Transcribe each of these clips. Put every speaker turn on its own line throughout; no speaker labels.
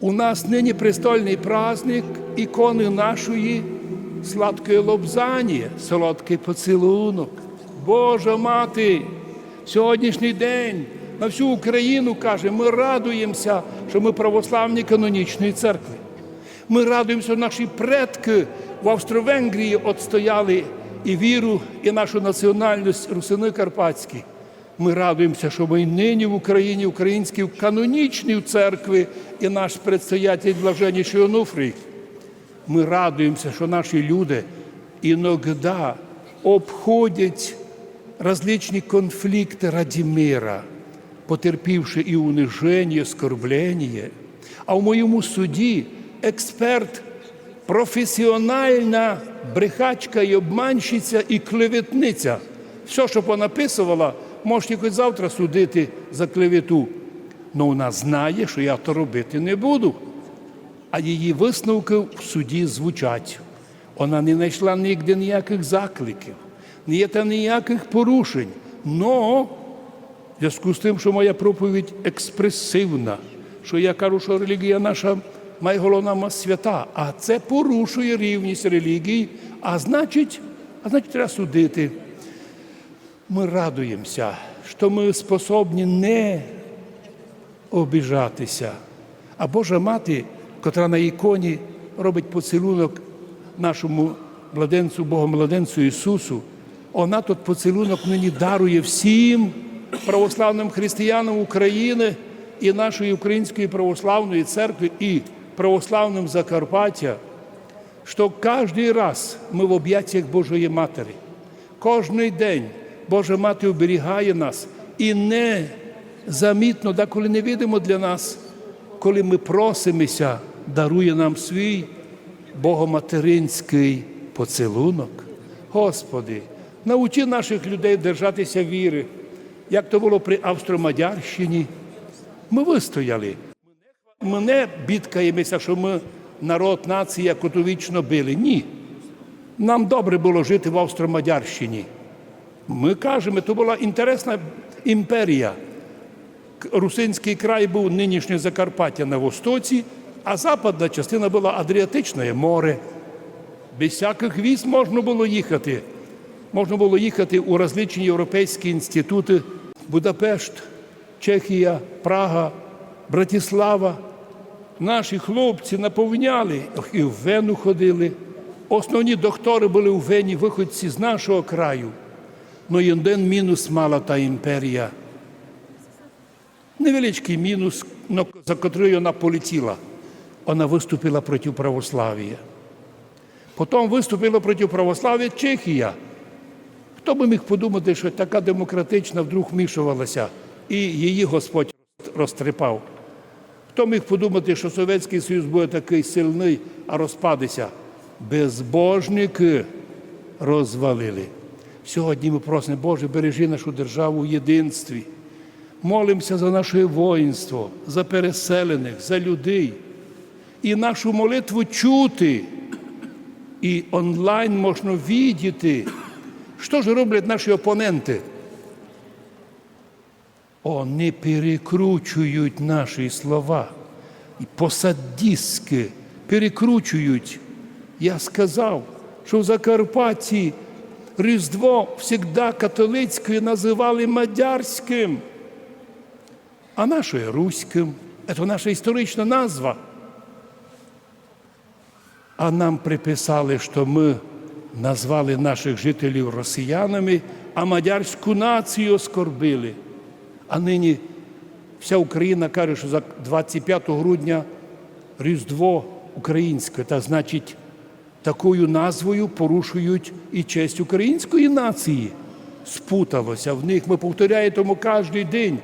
У нас нині престольний праздник ікони нашої сладкої лобзані, солодкий поцілунок. Божа мати, сьогоднішній день на всю Україну каже, ми радуємося, що ми православні канонічної церкви. Ми радуємося, що наші предки в Австро-Венгрії отстояли і віру, і нашу національність русини Карпатські. Ми радуємося, що ми нині в Україні, українській канонічній церкві, і наш предстоятель блаженніший Онуфрій. Ми радуємося, що наші люди іноді обходять различні конфлікти раді мира, потерпівши і униження, і оскорблення. А в моєму суді експерт, професіональна брехачка і обманщиця і клеветниця. Все, що понаписувала, можете хоч завтра судити за клевету. Ну вона знає, що я то робити не буду. А її висновки в суді звучать. Вона не знайшла ніде ніяких закликів, не є там ніяких порушень. Но в зв'язку з тим, що моя проповідь експресивна, що я кажу, що релігія наша найголовна свята, а це порушує рівність релігії, а значить, а значить, треба судити. Ми радуємося, що ми способні не обіжатися. А Божа мати, котра на іконі робить поцілунок нашому младенцю, Богомладенцю Ісусу, вона тут поцілунок нині дарує всім православним християнам України і нашої Української православної церкви, і православним Закарпаття, що кожен раз ми в об'яттях Божої Матері. Кожний день Божа Мати оберігає нас і не замітно, деколи невидимо для нас, коли ми просимося, дарує нам свій богоматеринський поцілунок. Господи, научи наших людей держатися віри, як то було при Австро-Мадярщині. Ми вистояли. Ми не бідкаємося, що ми народ, нація, коту вічно били. Ні. Нам добре було жити в Австро-Мадярщині. Ми кажемо, то була інтересна імперія. Русинський край був нинішнє Закарпаття на востоці, а западна частина була Адріатичне море. Без всяких віз можна було їхати. Можна було їхати у различні європейські інститути Будапешт, Чехія, Прага, Братіслава. Наші хлопці наповняли і в Вену ходили. Основні доктори були у Вені, виходці з нашого краю. Ну і один мінус мала та імперія. Невеличкий мінус, за котрий вона полетіла. Вона виступила проти православ'я. Потім виступила проти православ'я Чехія. Хто би міг подумати, що така демократична вдруг вмішувалася і її Господь розтрепав? Хто міг подумати, що Совєтський Союз буде такий сильний, а розпадеться? Безбожники розвалили. Сьогодні ми просимо, Боже, бережи нашу державу в єдинстві. Молимося за наше воїнство, за переселених, за людей. І нашу молитву чути. І онлайн можна відіти, що ж роблять наші опоненти. Вони перекручують наші слова. І посадістки перекручують. Я сказав, що в Закарпатті Різдво завжди католицькою називали мадярським, а нашою руським. Це наша історична назва. А нам приписали, що ми назвали наших жителів росіянами, а мадярську націю оскорбили. А нині вся Україна каже, що за 25 грудня Різдво українське, та значить, такою назвою порушують і честь української нації. Спуталося в них. Ми повторяємо кожен день.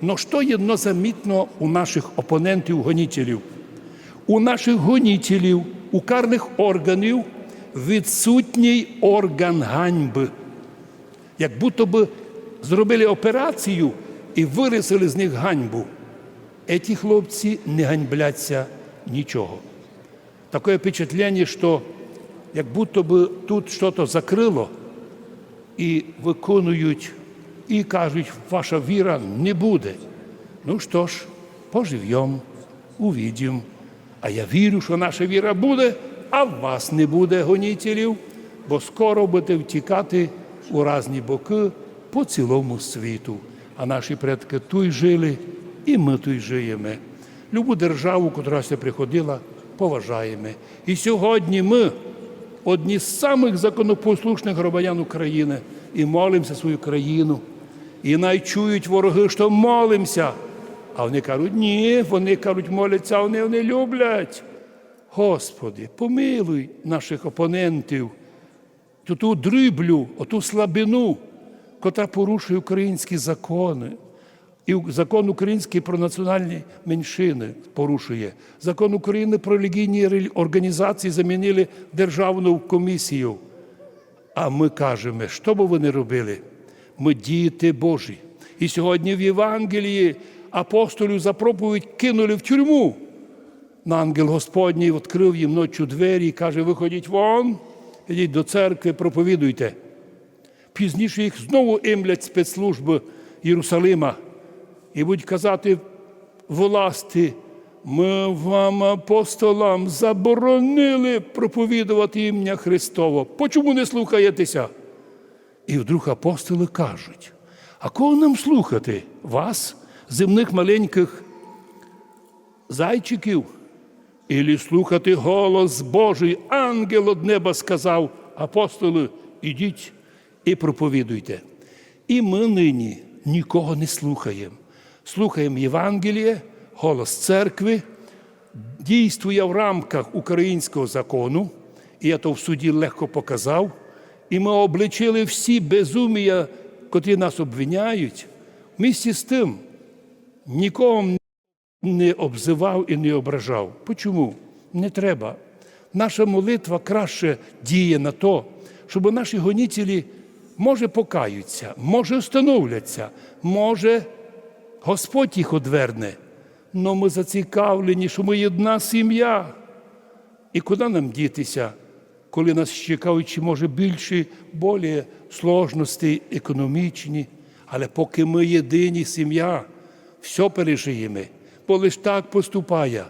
Но що єдно замітно у наших опонентів гонітелів? У наших гонітелів, у карних органів відсутній орган ганьби. Як будто би зробили операцію і вирисили з них ганьбу. Еті хлопці не ганьбляться нічого. Таке впечатлення, що як будто би тут щось закрило і виконують, і кажуть, ваша віра не буде. Ну що ж, пожив'ємо, увидим. А я вірю, що наша віра буде, а в вас не буде гонітелів, бо скоро будете втікати у різні боки по цілому світу. А наші предки тут жили, і ми тут живемо. Любу державу, котра приходила, поважаємо. І сьогодні ми одні з самих законопослушних громадян України і молимося свою країну. І найчують вороги, що молимося. А вони кажуть, ні, вони кажуть, моляться, вони не люблять. Господи, помилуй наших опонентів, ту дриблю, оту слабину, котра порушує українські закони. І закон український про національні меншини порушує. Закон України про релігійні організації замінили державну комісію. А ми кажемо, що би вони робили? Ми діти Божі. І сьогодні в Євангелії апостолів за проповідь кинули в тюрму. На ангел Господній відкрив їм ночі двері і каже: виходіть вон, ідіть до церкви, проповідуйте. Пізніше їх знову імлять спецслужби Єрусалима і будуть казати власти, ми вам, апостолам, заборонили проповідувати ім'я Христово. Почому не слухаєтеся? І вдруг апостоли кажуть: а кого нам слухати? Вас, земних маленьких зайчиків? Ілі слухати голос Божий, ангел од неба сказав, апостоли, ідіть і проповідуйте. І ми нині нікого не слухаємо. Слухаємо Євангеліє, голос церкви, дійствує в рамках українського закону, і я то в суді легко показав. І ми обличили всі безумія, котрі нас обвиняють. Місті з тим нікого не обзивав і не ображав. Почому? Не треба. Наша молитва краще діє на то, щоб наші гонітелі, може, покаються, може, встановляться, може, Господь їх одверне. Но ми зацікавлені, що ми одна сім'я. І куди нам дітися, коли нас чекають, чи може більші болі сложності економічні, але поки ми єдині сім'я, все пережиємо, бо лиш так поступає.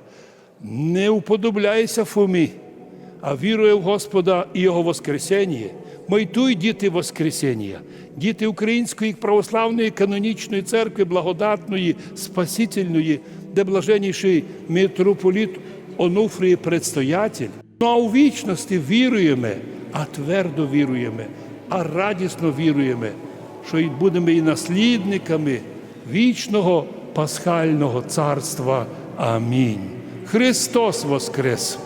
Не уподобляйся Фомі, а вірує в Господа і Його Воскресення. Ми й тут діти Воскресення, діти Української православної канонічної церкви, благодатної, спасительної, де блаженніший митрополіт Онуфрій предстоятель. Ну а у вічності віруємо, а твердо віруємо, а радісно віруємо, що й будемо і наслідниками вічного пасхального царства. Амінь. Христос Воскрес!